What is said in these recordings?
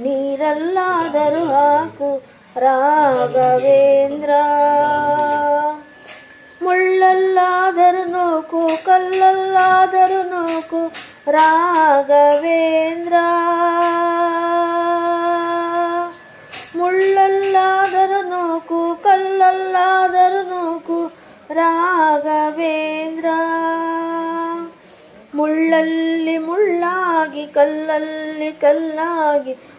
ನೀರಲ್ಲಾದರೂ ಹಾಕು ರಾಘವೇಂದ್ರ. ಮುಳ್ಳಲ್ಲಾದರೂ ನೋಕು, ಕಲ್ಲಲ್ಲಾದರೂ ನೋಕು ರಾಘವೇಂದ್ರ. ಮುಳ್ಳಲ್ಲಾದರೂ ನೋಕು, ಕಲ್ಲಲ್ಲಾದರೂ ನೋಕು ರಾಘವೇಂದ್ರ. ಮುಳ್ಳಲ್ಲಿ ಮುಳ್ಳಾಗಿ, ಕಲ್ಲಲ್ಲಿ ಕಲ್ಲಾಗಿ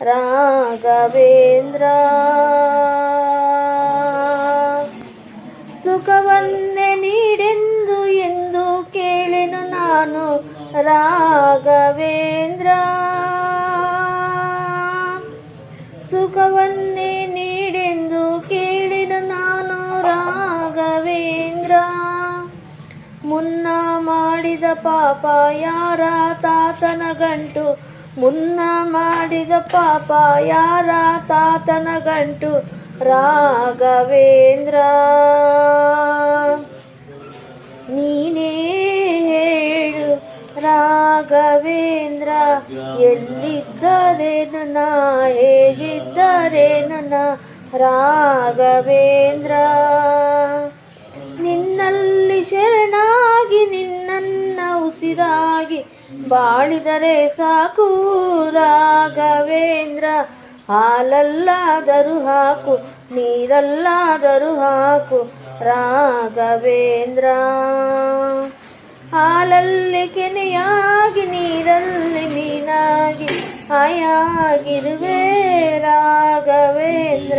ರಾಘವೇಂದ್ರ. ಸುಖವನ್ನೇ ನೀಡೆಂದು ಎಂದು ಕೇಳೆನು ನಾನು ರಾಘವೇಂದ್ರ. ಸುಖವನ್ನೇ ನೀಡೆಂದು ಕೇಳಿದ ನಾನು ರಾಘವೇಂದ್ರ. ಮುನ್ನ ಮಾಡಿದ ಪಾಪ ಯಾರ ತಾತನ ಗಂಟು ಮುನ್ನ ಮಾಡಿದ ಪಾಪ ಯಾರ ತಾತನ ಗಂಟು? ರಾಘವೇಂದ್ರ. ನೀನೇ ಹೇಳು, ರಾಘವೇಂದ್ರ, ಎಲ್ಲಿದ್ದರೆ ನನ್ನ, ಹೇಗಿದ್ದರೆ ನನ್ನ ರಾಘವೇಂದ್ರ? ಉಸಿರಾಗಿ ಬಾಳಿದರೆ ಸಾಕು ರಾಘವೇಂದ್ರ. ಹಾಲಲ್ಲಾದರೂ ಹಾಕು, ನೀರಲ್ಲಾದರೂ ಹಾಕು ರಾಘವೇಂದ್ರ. ಹಾಲಲ್ಲಿ ಕೆನೆಯಾಗಿ, ನೀರಲ್ಲಿ ಮೀನಾಗಿ ಆಯಾಗಿರುವೆ ರಾಘವೇಂದ್ರ.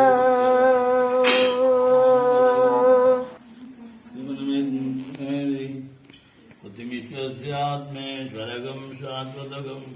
साध्यात्मेश्वरगं शाश्वतगम्